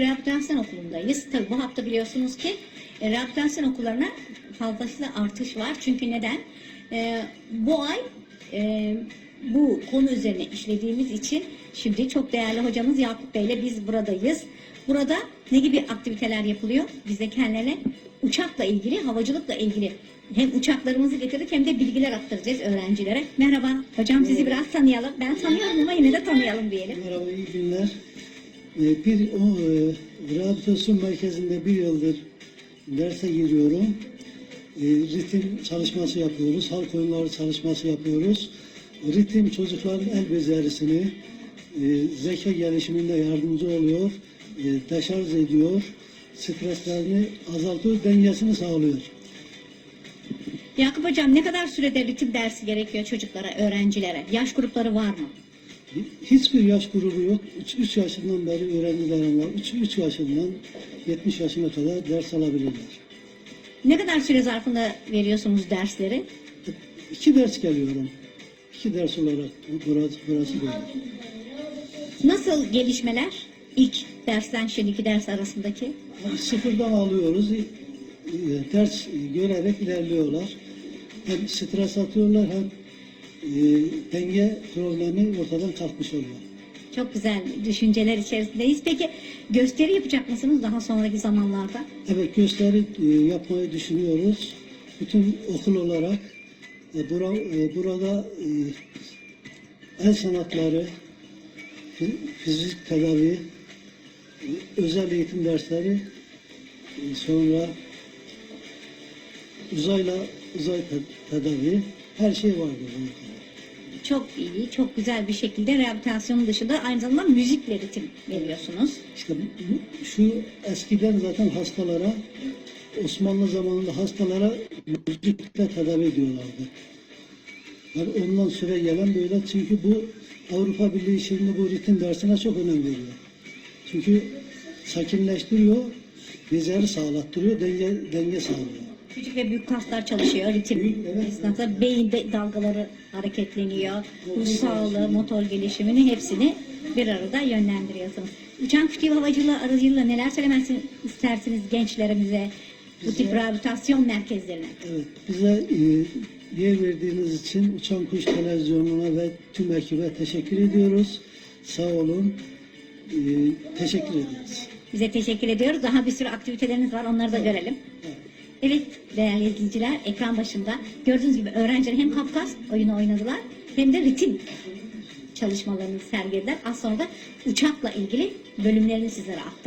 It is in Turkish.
rehabilitasyon okulundayız. Tabii bu hafta biliyorsunuz ki e, rehabilitasyon okullarına fazlasıyla artış var. Çünkü neden? E, bu ay e, bu konu üzerine işlediğimiz için şimdi çok değerli hocamız Yakup Bey ile biz buradayız. Burada ne gibi aktiviteler yapılıyor? Bize kendilerine uçakla ilgili, havacılıkla ilgili hem uçaklarımızı getirdik hem de bilgiler aktaracağız öğrencilere. Merhaba, hocam sizi biraz tanıyalım. Ben tanıyorum ama yine de tanıyalım diyelim. Merhaba, iyi günler. Ee, Bir o, e, rehabilitasyon merkezinde bir yıldır derse giriyorum. E, ritim çalışması yapıyoruz, halk oyunları çalışması yapıyoruz. Ritim çocukların el becerisini, e, zeka gelişiminde yardımcı oluyor, e, deşarj ediyor, streslerini azaltıyor, dengesini sağlıyor. Yakup Hocam ne kadar sürede ritim dersi gerekiyor çocuklara, öğrencilere? Yaş grupları var mı? Hiçbir yaş grubu yok. 3 yaşından beri öğrencilerim var. 3 yaşından 70 yaşına kadar ders alabilirler. Ne kadar süre zarfında veriyorsunuz dersleri? İki ders geliyorum. İki ders olarak burası, burası böyle. Nasıl gelişmeler? İlk dersten şimdiki ders arasındaki. Sıfırdan alıyoruz. e, Ders görerek ilerliyorlar. Hem stres atıyorlar hem denge problemi ortadan kalkmış oluyor. Çok güzel düşünceler içerisindeyiz. Peki gösteri yapacak mısınız daha sonraki zamanlarda? Evet gösteri e, yapmayı düşünüyoruz. Bütün okul olarak e, bura, e, burada e, el sanatları, fi- fizik tedavi, e, özel eğitim dersleri, e, sonra uzayla uzay te- tedavi her şey var burada. Çok iyi, çok güzel bir şekilde rehabilitasyonun dışında aynı zamanda müzikle ritim veriyorsunuz. İşte şu eskiden zaten hastalara Osmanlı zamanında hastalara müzikle tedavi ediyorlardı. Yani ondan süre gelen böyle çünkü bu Avrupa Birliği şimdi bu ritim dersine çok önem veriyor. Çünkü sakinleştiriyor, bezleri sağlattırıyor, denge, denge sağlıyor. Küçük ve büyük kaslar çalışıyor ritim esnasında. Beyinde dalgaları hareketleniyor. Ruh sağlığı, motor gelişimini hepsini bir arada yönlendiriyorsunuz. Uçan küçük havacılığı aracılığıyla neler söylemezsiniz istersiniz gençlerimize, bu tip rehabilitasyon merkezlerine? Evet, bize e, yer verdiğiniz için Uçan Kuş Televizyonu'na ve tüm ekibe teşekkür ediyoruz. Sağ olun. E, teşekkür ederiz. Bize teşekkür ediyoruz. Daha bir sürü aktiviteleriniz var. Onları da görelim. Evet. Evet değerli izleyiciler ekran başında gördüğünüz gibi öğrenciler hem Kafkas oyunu oynadılar hem de ritim çalışmalarını sergilediler. Az sonra da uçakla ilgili bölümlerini sizlere aktaracağım.